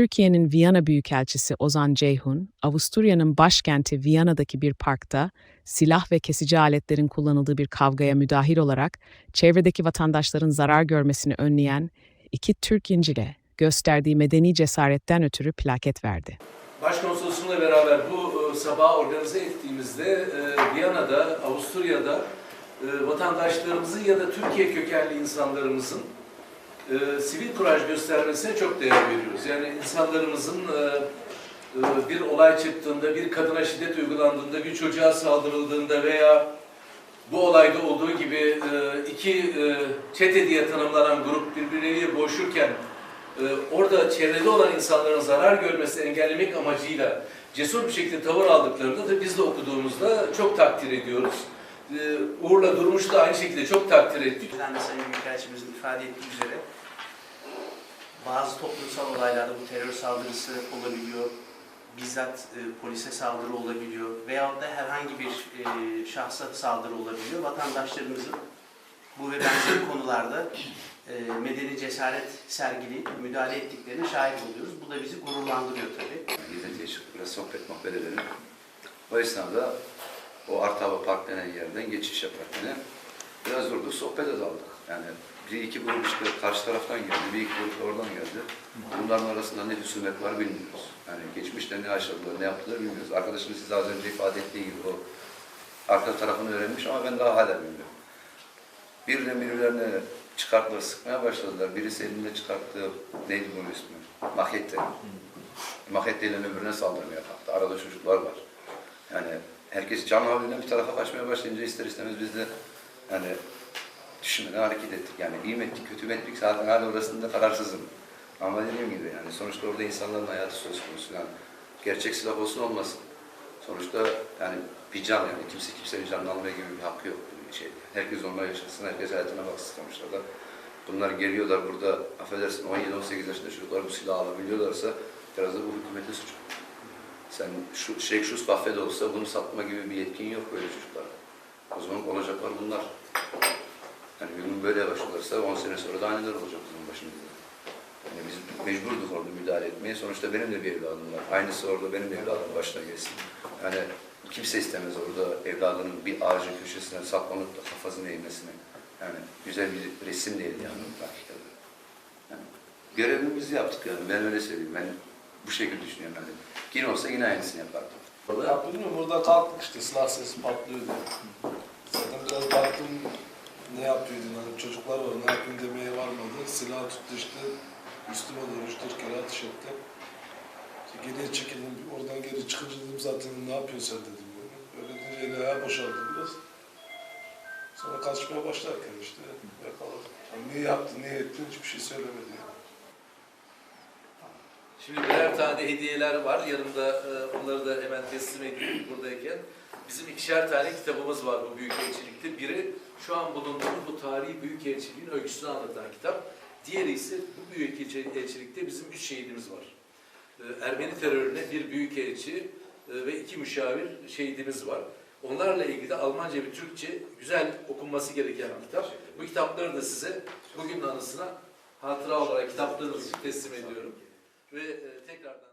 Türkiye'nin Viyana Büyükelçisi Ozan Ceyhun, Avusturya'nın başkenti Viyana'daki bir parkta silah ve kesici aletlerin kullanıldığı bir kavgaya müdahil olarak çevredeki vatandaşların zarar görmesini önleyen iki Türk İncil'e gösterdiği medeni cesaretten ötürü plaket verdi. Başkonsolosumla beraber bu e, sabah organize ettiğimizde e, Viyana'da, Avusturya'da e, vatandaşlarımızın ya da Türkiye kökenli insanlarımızın e, sivil kuraj göstermesine çok değer veriyoruz. Yani insanlarımızın e, e, bir olay çıktığında, bir kadına şiddet uygulandığında, bir çocuğa saldırıldığında veya bu olayda olduğu gibi e, iki e, çete diye tanımlanan grup birbirleriyle boğuşurken orada çevrede olan insanların zarar görmesini engellemek amacıyla cesur bir şekilde tavır aldıklarında da biz de okuduğumuzda çok takdir ediyoruz. Uğur'la Durmuş'u da aynı şekilde çok takdir ettik. Sayın Büyükelçimizin ifade ettiği üzere bazı toplumsal olaylarda bu terör saldırısı olabiliyor, bizzat e, polise saldırı olabiliyor veyahut da herhangi bir e, şahsa saldırı olabiliyor. Vatandaşlarımızın bu ve benzeri konularda e, medeni cesaret sergili müdahale ettiklerine şahit oluyoruz. Bu da bizi gururlandırıyor tabii. Gezintiye çıkıp biraz sohbet muhabbet edelim. O esnada o Artava Park denen yerden geçiş yaparken biraz durduk, sohbete daldık. Yani bir iki grup işte karşı taraftan geldi, bir iki grup da oradan geldi. Bunların arasında ne husumet var bilmiyoruz. Yani geçmişte ne yaşadılar, ne yaptılar bilmiyoruz. Arkadaşım size az önce ifade ettiği gibi o arka tarafını öğrenmiş ama ben daha hala bilmiyorum. Birden birbirlerine çıkarttılar, sıkmaya başladılar. Birisi elinde çıkarttığı, neydi bunun ismi? Makette. Maketteyle öbürüne saldırmaya kalktı. Arada çocuklar var. Yani herkes can havliyle bir tarafa kaçmaya başlayınca ister istemez biz de yani düşünmeden hareket ettik. Yani iyi mi ettik, kötü mü ettik zaten hala orasında kararsızım. Ama dediğim gibi yani sonuçta orada insanların hayatı söz konusu. Yani gerçek silah olsun olmasın. Sonuçta yani bir can yani kimse kimsenin canını almaya gibi bir hakkı yok bir şey. Herkes onunla yaşasın, herkes hayatına baksın sonuçta da. Bunlar geliyorlar burada, affedersin 17-18 yaşında çocuklar bu silahı alabiliyorlarsa biraz da bu hükümetin suçu. Sen şu Şeyh Şus kafede olsa bunu satma gibi bir yetkin yok böyle çocuklar. O zaman olacaklar bunlar. Yani gün böyle başlarsa 10 sene sonra da anneler olacak bizim başımızda. Yani biz mecburduk orada müdahale etmeye. Sonuçta benim de bir evladım var. Aynısı orada benim de evladım başına gelsin. Yani kimse istemez orada evladının bir ağacın köşesine saklanıp da kafasını eğmesini. Yani güzel bir resim değil yani. Yani görevimizi yaptık yani. Ben öyle söyleyeyim. Ben bu şekilde düşünüyorum yani. Yine olsa yine aynısını yapardım. Ya bilmiyorum burada kalktık işte silah sesi patlıyordu. Zaten biraz baktım ne yapıyordun hani çocuklar var ne yapayım demeye varmadı. Silah tuttu işte üstüme doğru üç dört kere atış etti. İşte geriye çekildim oradan geri çıkınca dedim zaten ne yapıyorsun sen dedim böyle. Öyle deyince eli ayağı boşaldı biraz. Sonra kaçmaya başlarken işte yakaladım. Yani niye yaptın, niye ettin hiçbir şey söylemedi yani. Şimdi birer tane hediyeler var. Yanımda e, onları da hemen teslim edeyim buradayken. Bizim ikişer tane kitabımız var bu Büyükelçilikte. Biri şu an bulunduğumuz bu tarihi Büyükelçiliğin öyküsünü anlatan kitap. Diğeri ise bu Büyükelçilikte bizim üç şehidimiz var. E, Ermeni terörüne bir Büyükelçi e, ve iki müşavir şehidimiz var. Onlarla ilgili Almanca ve Türkçe güzel okunması gereken bir kitap. Bu kitapları da size bugünün anısına hatıra olarak kitaplarınızı teslim ediyorum. Ve e, tekrardan